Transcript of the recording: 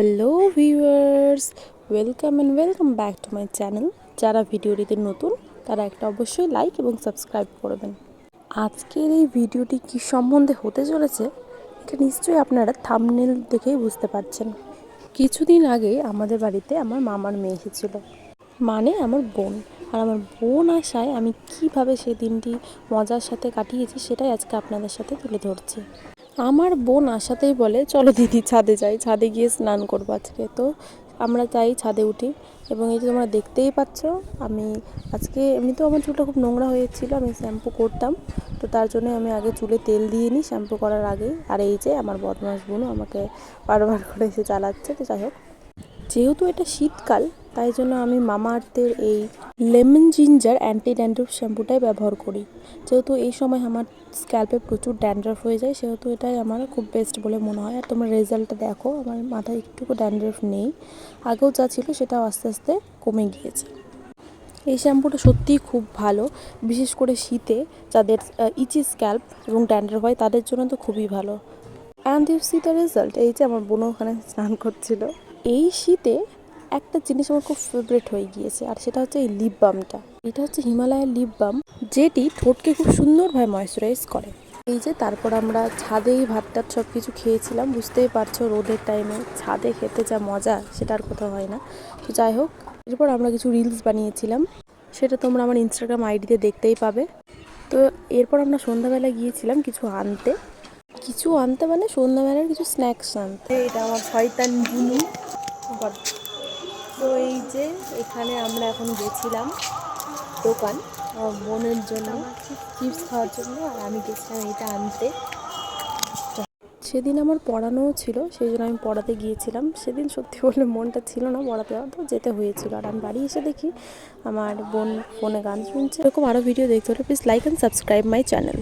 Hello viewers welcome and welcome back to my channel যারা ভিডিওটিতে নতুন, তারা একটা অবশ্যই লাইক এবং সাবস্ক্রাইব করবেন। আজকের এই ভিডিওটি কী সম্বন্ধে হতে চলেছে, এটা নিশ্চয়ই আপনারা থামনেল দেখেই বুঝতে পারছেন। কিছুদিন আগে আমাদের বাড়িতে আমার মামার মেয়ে এসেছিল। মানে আমার বোন। আর আমার বোন আসায় আমি কীভাবে সেই দিনটি মজার সাথে কাটিয়েছি, সেটাই আজকে আপনাদের সাথে তুলে ধরছি। আমার বোন আসাতেই বলে, চলো দিদি ছাদে যাই, ছাদে গিয়ে স্নান করব আজকে। তো আমরা যাই ছাদে উঠি এবং এই যে তোমরা দেখতেই পাচ্ছ, আমি আজকে এমনিতেও আমার চুলটা খুব নোংরা হয়েছিল, আমি শ্যাম্পু করতাম। তো তার জন্য আমি আগে চুলে তেল দিয়ে নিই শ্যাম্পু করার আগে আর এই যে আমার বদমাস বোনও আমাকে বারবার করে এসে চালাচ্ছে তো যাই হোক। যেহেতু এটা শীতকাল তাই জন্য আমি মামা আর্থের এই লেমন জিঞ্জার অ্যান্টি ড্যান্ড্রফ শ্যাম্পুটাই ব্যবহার করি। যেহেতু এই সময় আমার স্ক্যাল্পে প্রচুর ড্যান্ড্রফ হয়ে যায়, সেহেতু এটাই আমার খুব বেস্ট বলে মনে হয়। আর তোমরা রেজাল্টটা দেখো, আমার মাথায় একটুকু ড্যান্ড্রফ নেই। আগেও যা ছিল সেটাও আস্তে আস্তে কমে গিয়েছে। এই শ্যাম্পুটা সত্যিই খুব ভালো, বিশেষ করে শীতে যাদের ইচি স্ক্যাল্প এবং ড্যান্ড্রফ হয় তাদের জন্য তো খুবই ভালো। And you see the result এই যে আমার বোনও ওখানে স্নান করছিল। এই শীতে একটা জিনিস আমার খুব ফেভারিট হয়ে গিয়েছে, আর সেটা হচ্ছে এই লিপ বামটা এটা হচ্ছে হিমালয়ের লিপ বাম যেটি ঠোঁটকে খুব সুন্দরভাবে ময়শ্চারাইজ করে। এই যে, তারপর আমরা ছাদেই ভাত টাত সব কিছু খেয়েছিলাম, বুঝতেই পারছ রোদের টাইমে ছাদে খেতে যা মজা, সেটা আর কোথাও হয় না। তো যাই হোক, এরপর আমরা কিছু রিলস বানিয়েছিলাম। সেটা তোমরা আমার ইনস্টাগ্রাম আইডিতে দেখতেই পাবে। তো এরপর আমরা সন্ধ্যাবেলা গিয়েছিলাম কিছু আনতে। কিছু আনতে মানে সন্ধ্যাবেলার কিছু স্ন্যাক্স আনতে। এটা আমার শয়তান বুনু। যে এখানে আমরা এখন গেছিলাম দোকান বোনের জন্য চিপস খাওয়ার জন্য, আর আমি গেছিলাম এটা আনতে। সেদিন আমার পড়ানোও ছিল, সেই জন্য আমি পড়াতে গিয়েছিলাম। সেদিন সত্যি বললে মনটা ছিল না পড়াতে তো যেতে হয়েছিল। আর আমি বাড়ি এসে দেখি আমার বোন ফোনে গান শুনছে। এরকম আরও ভিডিও দেখতে হলে please like and subscribe my channel